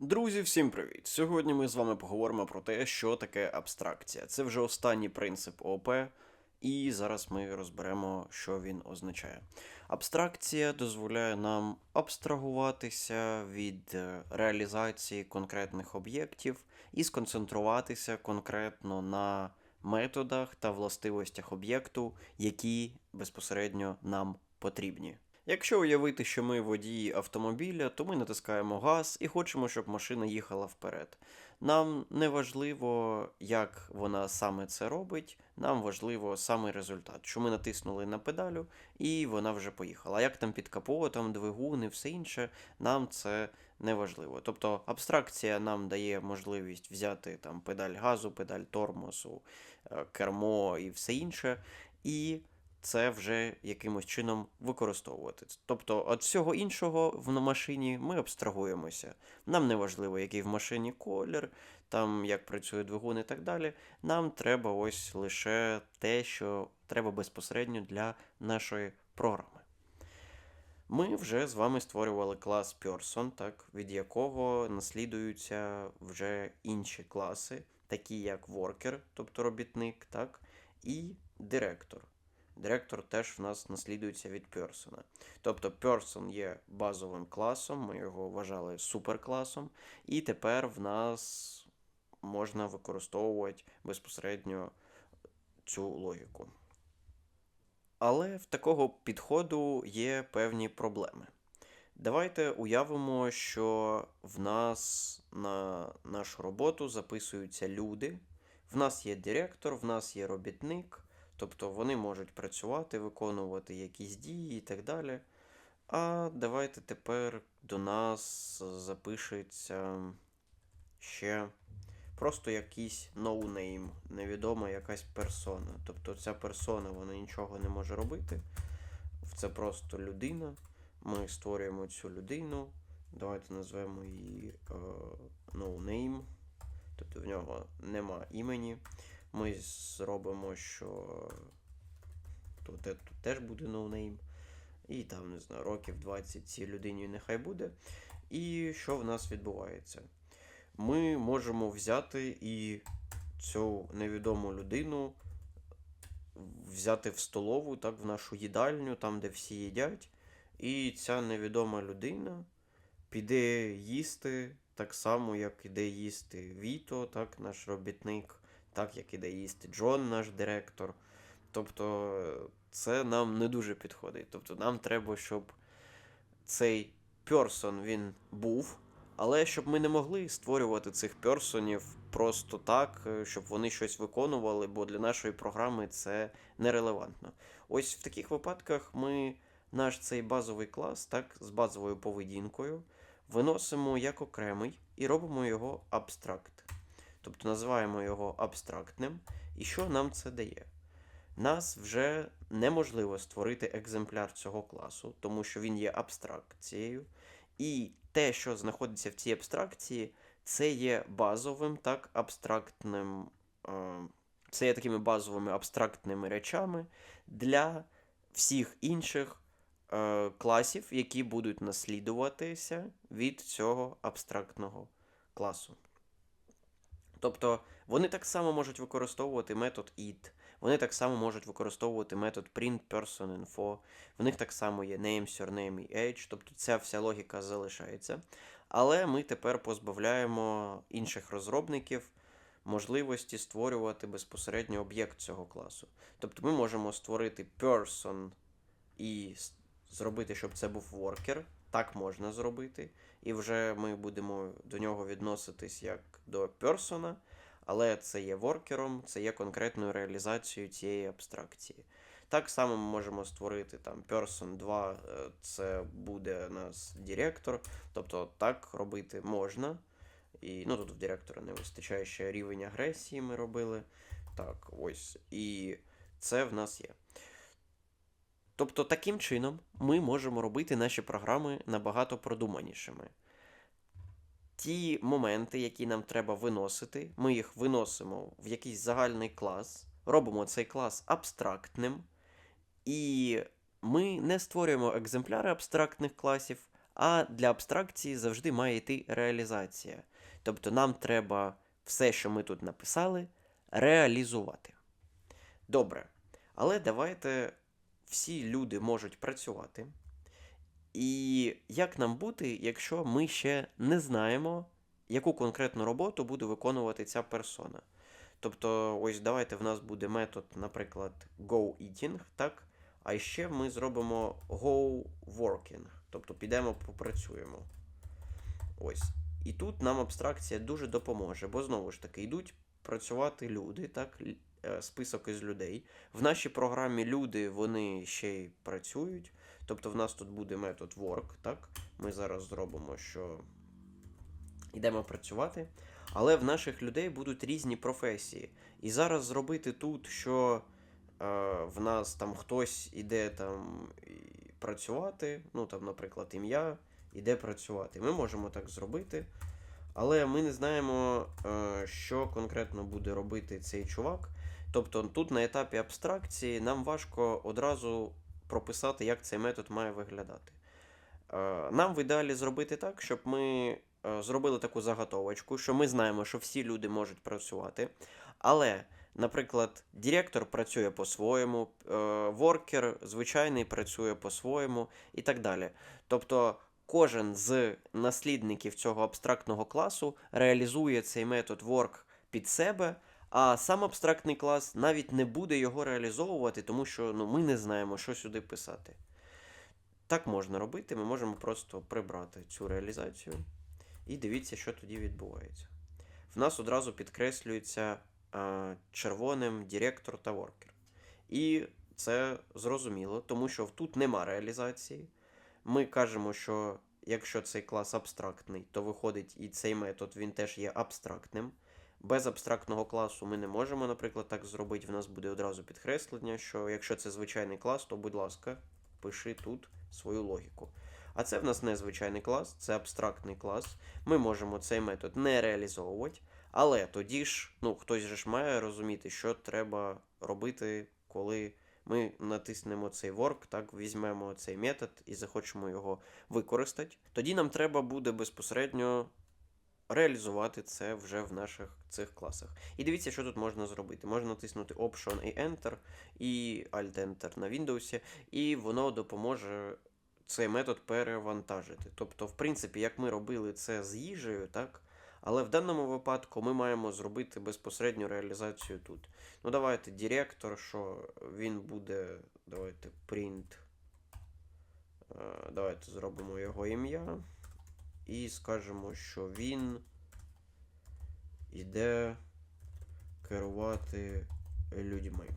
Друзі, всім привіт! Сьогодні ми з вами поговоримо про те, що таке абстракція. Це вже останній принцип ООП, і зараз ми розберемо, що він означає. Абстракція дозволяє нам абстрагуватися від е, реалізації конкретних об'єктів і сконцентруватися конкретно на методах та властивостях об'єкту, які безпосередньо нам потрібні. Якщо уявити, що ми водії автомобіля, то ми натискаємо газ і хочемо, щоб машина їхала вперед. Нам не важливо, як вона саме це робить, нам важливо саме результат, що ми натиснули на педалю і вона вже поїхала. А як там під капотом, двигун і все інше, нам це не важливо. Тобто абстракція нам дає можливість взяти там педаль газу, педаль тормозу, е, кермо і все інше. І це вже якимось чином використовувати. Тобто від всього іншого в машині ми абстрагуємося. Нам не важливо, який в машині колір, там як працює двигун і так далі. Нам треба ось лише те, що треба безпосередньо для нашої програми. Ми вже з вами створювали клас Person, так, від якого наслідуються вже інші класи, такі як Worker, тобто робітник, так, і директор. Директор теж в нас наслідується від Person. Тобто Person є базовим класом, ми його вважали суперкласом, і тепер в нас можна використовувати безпосередньо цю логіку. Але в такого підходу є певні проблеми. Давайте уявимо, що в нас на нашу роботу записуються люди. В нас є директор, в нас є робітник, тобто вони можуть працювати, виконувати якісь дії і так далі. А давайте тепер до нас запишеться ще просто якийсь ноунейм, невідома якась персона. Тобто ця персона вона нічого не може робити. Це просто людина. Ми створюємо цю людину. Давайте назвемо її ноунейм. Тобто в нього нема імені. Ми зробимо, що тут, теж буде ноунейм. І там, не знаю, років 20 цій людині нехай буде. І що в нас відбувається? Ми можемо взяти і цю невідому людину взяти в столову, так, в нашу їдальню, там, де всі їдять. І ця невідома людина піде їсти так само, як іде їсти Віто, так, наш робітник, так як іде їсти Джон, наш директор. Тобто це нам не дуже підходить. Тобто нам треба, щоб цей персон він був, але щоб ми не могли створювати цих персонів просто так, е, щоб вони щось виконували, бо для нашої програми це нерелевантно. Ось в таких випадках ми наш цей базовий клас, так, з базовою поведінкою, виносимо як окремий і робимо його абстракт. Тобто називаємо його абстрактним. І що нам це дає? Нас вже неможливо створити екземпляр цього класу, тому що він є абстракцією. І те, що знаходиться в цій абстракції, це є базовим, так, абстрактним, е, це є такими базовими абстрактними речами для всіх інших е, класів, які будуть наслідуватися від цього абстрактного класу. Тобто вони так само можуть використовувати метод id, вони так само можуть використовувати метод printPersonInfo, в них так само є name, surname і age, тобто ця вся логіка залишається. Але ми тепер позбавляємо інших розробників можливості створювати безпосередньо об'єкт цього класу. Тобто ми можемо створити person і зробити, щоб це був worker. Так можна зробити. І вже ми будемо до нього відноситись як до персона, але це є воркером, це є конкретною реалізацією цієї абстракції. Так само ми можемо створити там person 2, е, це буде у нас директор. Тобто так робити можна. І ну тут в директора не вистачає ще рівень агресії, ми робили. Так, ось. І це в нас є. Тобто, таким чином ми можемо робити наші програми набагато продуманішими. Ті моменти, які нам треба виносити, ми їх виносимо в якийсь загальний клас, робимо цей клас абстрактним, і ми не створюємо екземпляри абстрактних класів, А для абстракції завжди має йти реалізація. Тобто нам треба все, що ми тут написали, реалізувати. Добре. Але давайте всі люди можуть працювати. І як нам бути, якщо ми ще не знаємо, яку конкретну роботу буде виконувати ця персона? Тобто, ось давайте в нас буде метод, наприклад, GoEating, так? А ще ми зробимо GoWorking, тобто підемо попрацюємо. Ось. І тут нам абстракція дуже допоможе, бо знову ж таки йдуть працювати люди, так? Е, Список із людей. В нашій програмі люди вони ще й працюють. Тобто в нас тут буде метод work, так? Ми зараз зробимо, що йдемо працювати. Але в наших людей будуть різні професії. І зараз зробити тут, що е, в нас там хтось іде там працювати, ну там, наприклад, ім'я іде працювати. Ми можемо так зробити. Але ми не знаємо, е, що конкретно буде робити цей чувак. Тобто тут на етапі абстракції нам важко одразу прописати, як цей метод має виглядати. Е, Нам в ідеалі зробити так, щоб ми е, зробили таку заготовочку, що ми знаємо, що всі люди можуть працювати. Але, наприклад, директор працює по-своєму, е, воркер звичайний працює по-своєму і так далі. Тобто кожен з наслідників цього абстрактного класу реалізує цей метод work під себе, а сам абстрактний клас навіть не буде його реалізовувати, тому що ну, ми не знаємо, що сюди писати. Так можна робити, ми можемо просто прибрати цю реалізацію. І дивіться, що тоді відбувається. В нас одразу підкреслюється а, червоним директор та воркер. І це зрозуміло, тому що тут нема реалізації. Ми кажемо, що якщо цей клас абстрактний, то виходить і цей метод він теж є абстрактним. Без абстрактного класу ми не можемо, наприклад, так зробити. В нас буде одразу підкреслення, що якщо це звичайний клас, то, будь ласка, пиши тут свою логіку. А це в нас не звичайний клас, це абстрактний клас. Ми можемо цей метод не реалізовувати, але тоді ж, ну, хтось же ж має розуміти, що треба робити, коли ми натиснемо цей work, так, візьмемо цей метод і захочемо його використати. Тоді нам треба буде безпосередньо реалізувати це вже в наших цих класах. І дивіться, що тут можна зробити. Можна натиснути Option і Enter, і Alt-Enter на Windows, і воно допоможе цей метод перевантажити. Тобто, в принципі, як ми робили це з їжею, так? Але в даному випадку ми маємо зробити безпосередню реалізацію тут. Ну, давайте директор, що він буде. Давайте print. Е, Давайте зробимо його ім'я. І скажемо, що він іде керувати людьми.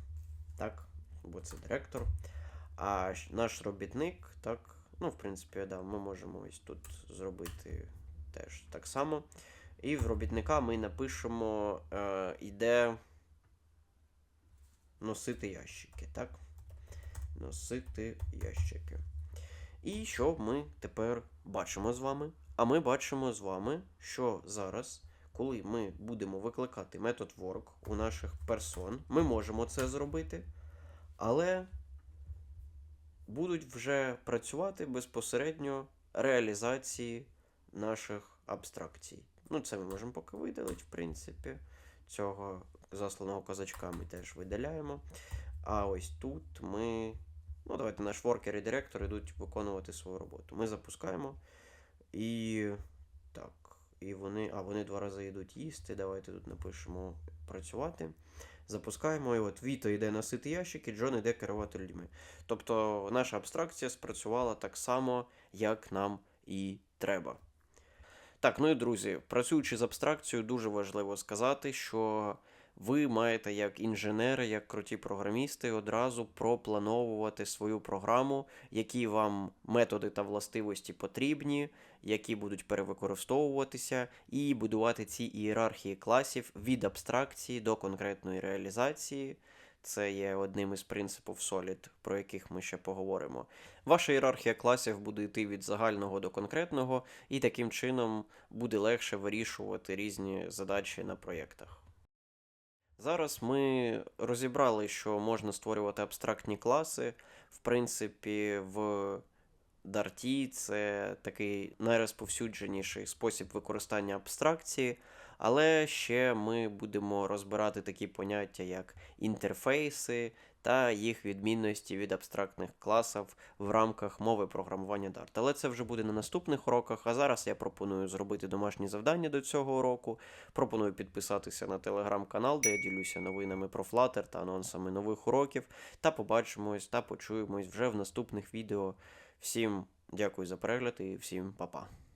Так, бо це директор. А наш робітник, так, ну, в принципі, да, ми можемо ось тут зробити теж так само. І в робітника ми напишемо, е, іде носити ящики, так? Носити ящики. І що ми тепер бачимо з вами? А ми бачимо з вами, що зараз, коли ми будемо викликати метод work у наших персон, ми можемо це зробити, але будуть вже працювати безпосередньо реалізації наших абстракцій. Ну, це ми можемо поки видалити, в принципі. Цього засланого козачка ми теж видаляємо. А ось тут ми. Ну, давайте наш воркер і директор йдуть виконувати свою роботу. Ми запускаємо. І. Так. І вони. А, вони два рази йдуть їсти. Давайте тут напишемо працювати. Запускаємо, і от Віто йде носити ящики, Джон йде керувати людьми. Тобто наша абстракція спрацювала так само, як нам і треба. Так, ну і друзі, працюючи з абстракцією, дуже важливо сказати, що ви маєте як інженери, як круті програмісти, одразу проплановувати свою програму, які вам методи та властивості потрібні, які будуть перевикористовуватися, і будувати ці ієрархії класів від абстракції до конкретної реалізації. Це є одним із принципів Solid, про яких ми ще поговоримо. Ваша ієрархія класів буде йти від загального до конкретного, і таким чином буде легше вирішувати різні задачі на проєктах. Зараз ми розібрали, що можна створювати абстрактні класи. В принципі, в Dart це такий найрозповсюдженіший спосіб використання абстракції, але ще ми будемо розбирати такі поняття, як інтерфейси та їх відмінності від абстрактних класів в рамках мови програмування Dart. Але це вже буде на наступних уроках. А зараз я пропоную зробити домашні завдання до цього уроку. Пропоную підписатися на телеграм-канал, де я ділюся новинами про Flutter та анонсами нових уроків. Та побачимось та почуємось вже в наступних відео. Всім дякую за перегляд і всім па-па.